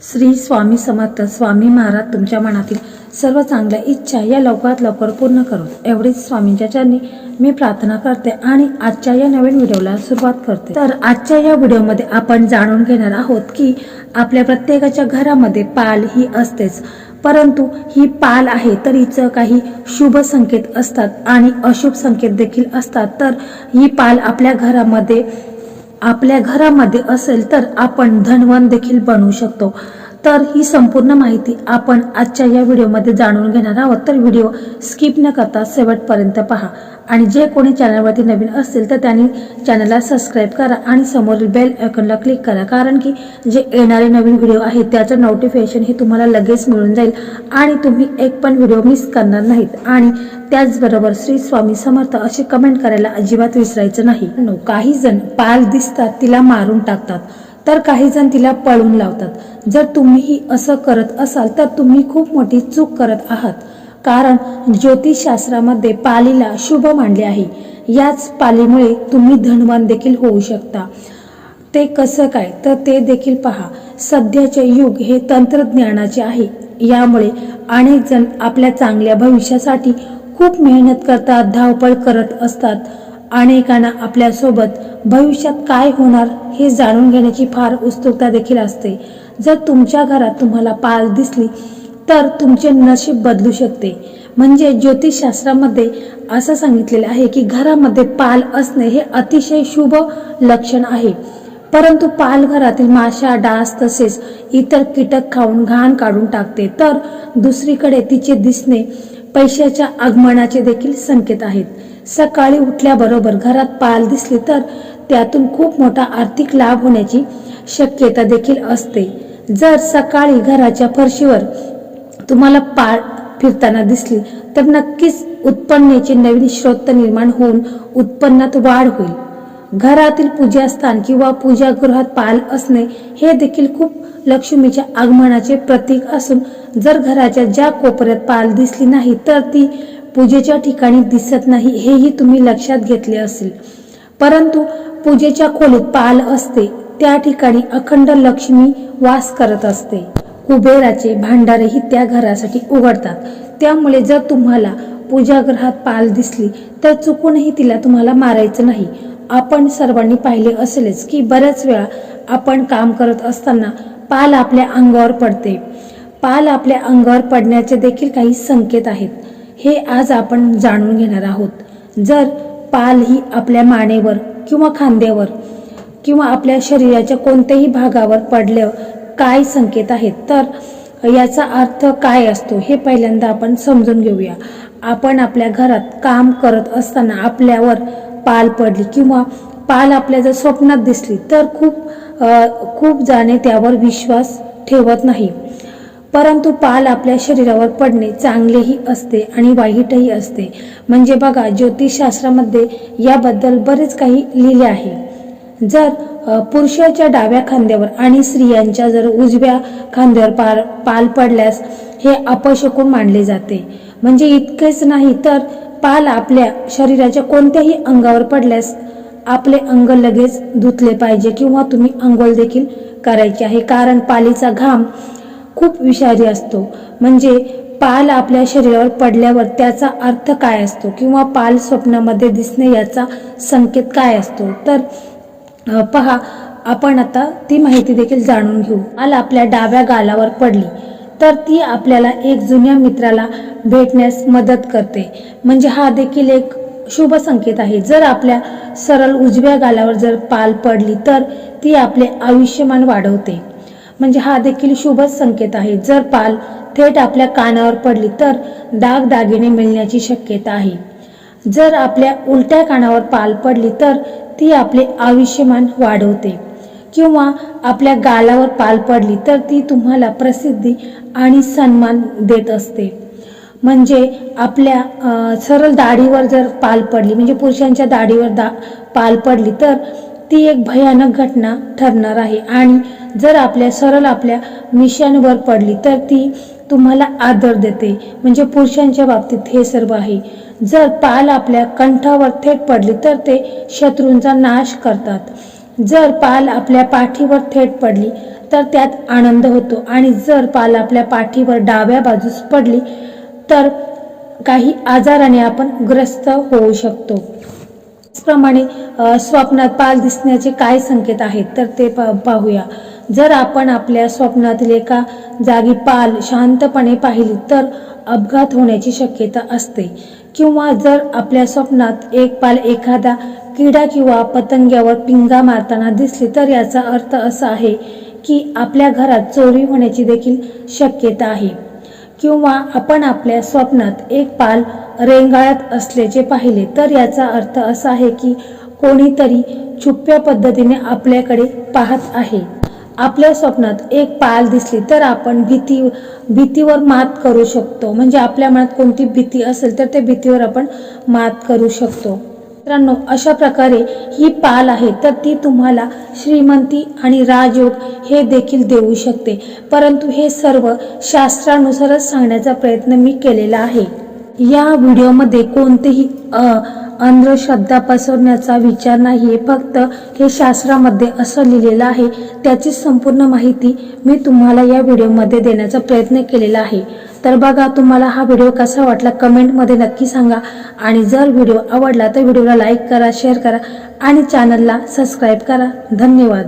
श्री स्वामी समर्थ स्वामी महाराज तुमच्या मनातील सर्व चांगल्या इच्छा या लवकरात लवकर पूर्ण करू एवढीच स्वामींच्या चरणी मी प्रार्थना करते आणि आजच्या या नवीन व्हिडिओला सुरुवात करते. तर आजच्या या व्हिडिओमध्ये आपण जाणून घेणार आहोत की आपल्या प्रत्येकाच्या घरामध्ये पाल ही असतेच. परंतु ही पाल आहे तर हिचं काही शुभ संकेत असतात आणि अशुभ संकेत देखील असतात. तर ही पाल आपल्या घरामध्ये आपल्या घरामध्ये असेल तर आपण धनवान देखील बनवू शकतो. तर ही संपूर्ण माहिती आपण आजच्या या व्हिडिओमध्ये जाणून घेणार आहोत. तर व्हिडिओ स्किप न करता शेवटपर्यंत पहा. आणि जे कोणी चॅनलवरती नवीन असतील तर त्यांनी चॅनलला सबस्क्राईब करा आणि समोरील बेल आयकॉनला क्लिक करा. कारण की जे येणारे नवीन व्हिडिओ आहेत त्याचं नोटिफिकेशन हे तुम्हाला लगेच मिळून जाईल आणि तुम्ही एक पण व्हिडिओ मिस करणार नाहीत. आणि त्याचबरोबर श्री स्वामी समर्थ असे कमेंट करायला अजिबात विसरायचं नाही. काही जण पाल दिसतात तिला मारून टाकतात. तर काही जण तिला पळून लावतात. जर तुम्हीही असं करत असाल तर तुम्ही खूप मोठी चूक करत आहात. कारण ज्योतिषशास्त्रामध्ये पालीला शुभ मानले आहे. याच पालीमुळे तुम्ही धनवान देखील होऊ शकता. ते कसं काय? तर ते देखील पहा. सध्याचे युग हे तंत्रज्ञानाचे आहे. यामुळे अनेक जण आपल्या चांगल्या भविष्यासाठी खूप मेहनत करतात धावपळ करत असतात. अनेकांना आपल्यासोबत भविष्यात काय होणार हे जाणून घेण्याची फार उत्सुकता देखील असते. जर तुमच्या घरात तुम्हाला पाल दिसली तर तुमचे नशीब बदलू शकते. म्हणजे ज्योतिषशास्त्रामध्ये असं सांगितलेलं आहे की घरामध्ये पाल असणे हे अतिशय शुभ लक्षण आहे. परंतु पाल घरातील माशा डास तसेच इतर कीटक खाऊन घाण काढून टाकते. तर दुसरीकडे तिचे दिसणे पैशाच्या आगमनाचे देखील संकेत आहेत. सकाळी उठल्याबरोबर घरात पाल दिसली तर त्यातून खूप मोठा आर्थिक लाभ होण्याची शक्यता देखील असते. जर सकाळी घराच्या फरशीवर तुम्हाला पाळ फिरताना दिसली तर नक्कीच उत्पन्नाचे नवीन स्रोत निर्माण होऊन उत्पन्नात वाढ होईल. घरातील पूजास्थान किंवा पूजागृहात पाल असणे हे देखील खूप लक्ष्मीच्या आगमनाचे प्रतीक असून जर घराच्या ज्या कोपऱ्यात पाल दिसली नाही तर ती पूजेच्या ठिकाणी दिसत नाही हेही तुम्ही लक्षात घेतले असेल. परंतु पूजेच्या खोलीत पाल असते त्या ठिकाणी अखंड लक्ष्मी वास करत असते. कुबेराचे भांडारेही त्या घरासाठी उघडतात. त्यामुळे जर तुम्हाला पूजागृहात पाल दिसली तर चुकूनही तिला तुम्हाला मारायचं नाही. आपण सर्वांनी पाहिले असेलच की बऱ्याच वेळा आपण काम करत असताना पाल आपल्या अंगावर पडते. पाल आपल्या अंगावर पडण्याचे देखील काही संकेत आहेत. हे आज आपण जाणून घेणार आहोत. जर पाल ही आपल्या मानेवर किंवा खांद्यावर किंवा आपल्या शरीराच्या कोणत्याही भागावर पडलं काय संकेत आहेत? तर याचा अर्थ काय असतो हे पहिल्यांदा आपण समजून घेऊया. आपण आपल्या घरात काम करत असताना आपल्यावर पाल पडली किंवा पाल आपल्या जर स्वप्नात दिसली तर खूप खूप जाणे त्यावर विश्वास ठेवत नाही. परंतु पाल आपल्या शरीरावर पडणे चांगलेही असते आणि वाईटही असते. म्हणजे बघा ज्योतिषशास्त्रामध्ये याबद्दल बरेच काही लिहिले आहे. जर पुरुषाच्या डाव्या खांद्यावर आणि स्त्रियांच्या जर उजव्या खांद्यावर पाल पाल पडल्यास हे अपशकून मानले जाते. म्हणजे इतकेच नाही तर पाल आपल्या शरीराच्या कोणत्याही अंगावर पडल्यास आपले अंग लगेच धुतले पाहिजे किंवा तुम्ही अंघोळ देखील करायची आहे. कारण पालीचा घाम खूप विषारी असतो. म्हणजे पाल आपल्या शरीरावर पडल्यावर त्याचा अर्थ काय असतो? किंवा पाल स्वप्नामध्ये दिसणे याचा संकेत काय असतो? तर पहा आपण आता ती माहिती देखील जाणून घेऊ. पाल आपल्या डाव्या गालावर पडली. तर ती आपल्याला एक जुन्या मित्राला भेटण्यास मदत करते. म्हणजे हा देखील एक शुभ संकेत आहे. जर आपल्या सरळ उजव्या गालावर जर पाल पडली तर ती आपले आयुष्यमान वाढवते. म्हणजे हा देखील शुभ संकेत आहे. जर पाल थेट आपल्या कानावर पडली तर दाग दागिने मिळण्याची शक्यता आहे. जर आपल्या उलट्या कानावर पाल पडली तर ती आपले आयुष्यमान वाढवते. किंवा आपल्या गालावर पाल पडली तर ती तुम्हाला प्रसिद्धी आणि सन्मान देत असते. म्हणजे आपल्या सरळ दाढीवर जर पाल पडली म्हणजे पुरुषांच्या दाढीवर दा पाल पडली तर ती एक भयानक घटना ठरणार आहे. आणि जर आपल्या सरळ आपल्या मिशांवर पडली तर ती तुम्हाला आदर देते. म्हणजे पुरुषांच्या बाबतीत हे सर्व आहे. जर पाल आपल्या कंठावर थेट पडली तर ते शत्रूंचा नाश करतात. जर पाल आपल्या पाठीवर थेट पडली तर त्यात आनंद होतो. आणि जर पाल आपल्या पाठीवर डाव्या बाजूस पडली तर काही आजाराने आपण ग्रस्त होऊ शकतो. त्याचप्रमाणे स्वप्नात पाल दिसण्याचे काय संकेत आहेत तर ते पाहूया. जर आपण आपल्या स्वप्नातील एका जागी पाल शांतपणे पाहिली तर अपघात होण्याची शक्यता असते. किंवा जर आपल्या स्वप्नात एक पाल एखादा किडा किंवा पतंग्यावर पिंगा मारताना दिसली तर याचा अर्थ असा आहे की आपल्या घरात चोरी होण्याची देखील शक्यता आहे. किंवा आपण आपल्या स्वप्नात एक पाल रेंगाळत असल्याचे पाहिले तर याचा अर्थ असा आहे की कोणीतरी छुप्या पद्धतीने आपल्याकडे पाहत आहे. आपल्या स्वप्नात एक पाल दिसली तर आपण भीती भीतीवर मात करू शकतो. म्हणजे आपल्या मनात कोणती भीती असेल तर त्या भीतीवर आपण मात करू शकतो. मित्रांनो अशा प्रकारे ही पाल आहे तर ती तुम्हाला श्रीमंती आणि राजयोग हे देखील देऊ शकते. परंतु हे सर्व शास्त्रानुसारच सांगण्याचा प्रयत्न मी केलेला आहे. या व्हिडिओमध्ये कोणतेही अंधश्रद्धा पसरवण्याचा विचार नाही फक्त हे शास्त्रामध्ये असं लिहिलेलं आहे. त्याची संपूर्ण माहिती मी तुम्हाला या व्हिडिओमध्ये देण्याचा प्रयत्न केलेला आहे. तर बघा तुम्हाला हा व्हिडिओ कसा वाटला कमेंटमध्ये नक्की सांगा. आणि जर व्हिडिओ आवडला तर व्हिडिओला लाईक करा शेअर करा आणि चॅनलला सबस्क्राईब करा. धन्यवाद.